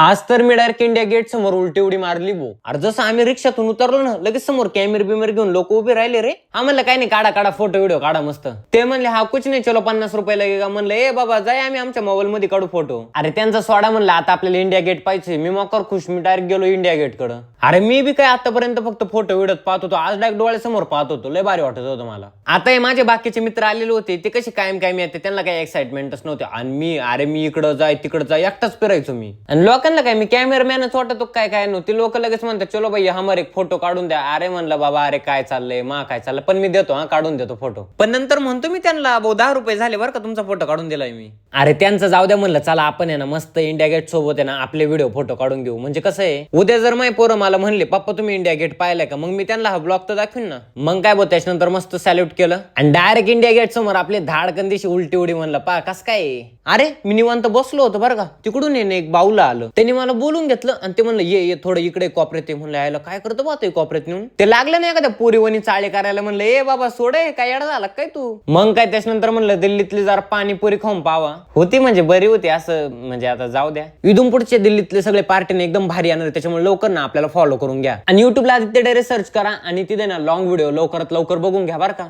आज तर मी direct India gate समोर उलटी उडी मारली भो. अरे जसं आम्ही रिक्षातून उतरलो ना लगेच समोर कॅमेरे बिमेर घेऊन लोक उभे राहिले रे. हा म्हणलं काय नाही काढा काढा फोटो व्हिडिओ काढा मस्त. ते म्हणले हा कुछ नाही चलो पन्नास रुपये लगेगा म्हणलं ए बाबा जाय आम्ही आमच्या मोबाईल मध्ये काढू फोटो अरे त्यांचा सोडा म्हणलं आता आपल्याला इंडिया गेट पाहिजे. मी मकर खुश मी डायरेक्ट गेलो इंडिया गेटकडे. अरे मी बी काय आतापर्यंत फक्त फोटो व्हिडिओ पाहत होतो. आज डायरेक्ट डोळ्यासमोर पाहत होतो. लय भारी वाटत होतं मला. आता हे माझे बाकीचे मित्र आलेले होते ते कसे कायम कायम येते त्यांना काही एक्साइटमेंटच नव्हते. आणि मी अरे मी इकडं जाय तिकडं जाय एकटाच फिरायचो मी. आणि लोक त्यांना काय? मी कॅमेरामॅनच वाटतो काय काय नव्हती? लोक लगेच म्हणतात चलो बाई हमर एक फोटो काढून द्या. अरे म्हणलं बाबा अरे काय चाललंय? मा काय चाललंय? पण मी देतो हा काढून देतो फोटो पण नंतर म्हणतो मी त्यांना भाऊ दहा रुपये झाले बरं का तुमचा फोटो काढून दिलाय मी. अरे त्यांचं जाऊ द्या म्हणलं चला आपण आहे ना मस्त इंडिया गेट सोबत आहे ना आपले व्हिडिओ फोटो काढून घेऊ. म्हणजे कसं आहे उद्या जर माही पोरं मला म्हणले पप्पा तुम्ही इंडिया गेट पाहिलाय का? मग मी त्यांना हा ब्लॉग तर दाखवीन ना. मग काय बोल त्याच्यानंतर मस्त सॅल्यूट केलं. आणि डायरेक्ट इंडिया गेट समोर आपले धाडकन दिशी उलटी उडी म्हणलं पा कस काय? अरे मी निवांत बसलो होतो बरं का. तिकडून आहे एक बाऊला आलं. त्यांनी मला बोलून घेतलं आणि ते म्हणलं ये ये थोडं इकडे कॉपरेत ये. म्हणलं यायला काय करतो बा ते कॉपरेत नेऊन? ते लागलं नाही एखाद्या पोरीवणी चाळे करायला म्हणलं ए बाबा सोडे काय येडा झाला काय तू? मग काय त्याच्यानंतर म्हणलं दिल्लीतली जरा पाणीपुरी खाऊन पावा. होती म्हणजे बरी होती असं म्हणजे आता जाऊ द्या. इथून पुढचे दिल्लीतले सगळे पार्टीने एकदम भारी येणार त्याच्यामुळे लवकर ना आपल्याला फॉलो करून घ्या. आणि युट्यूबला आदित्य डेरे सर्च करा आणि तिथे ना लॉंग व्हिडिओ लवकरात लवकर बघून घ्या बरं का.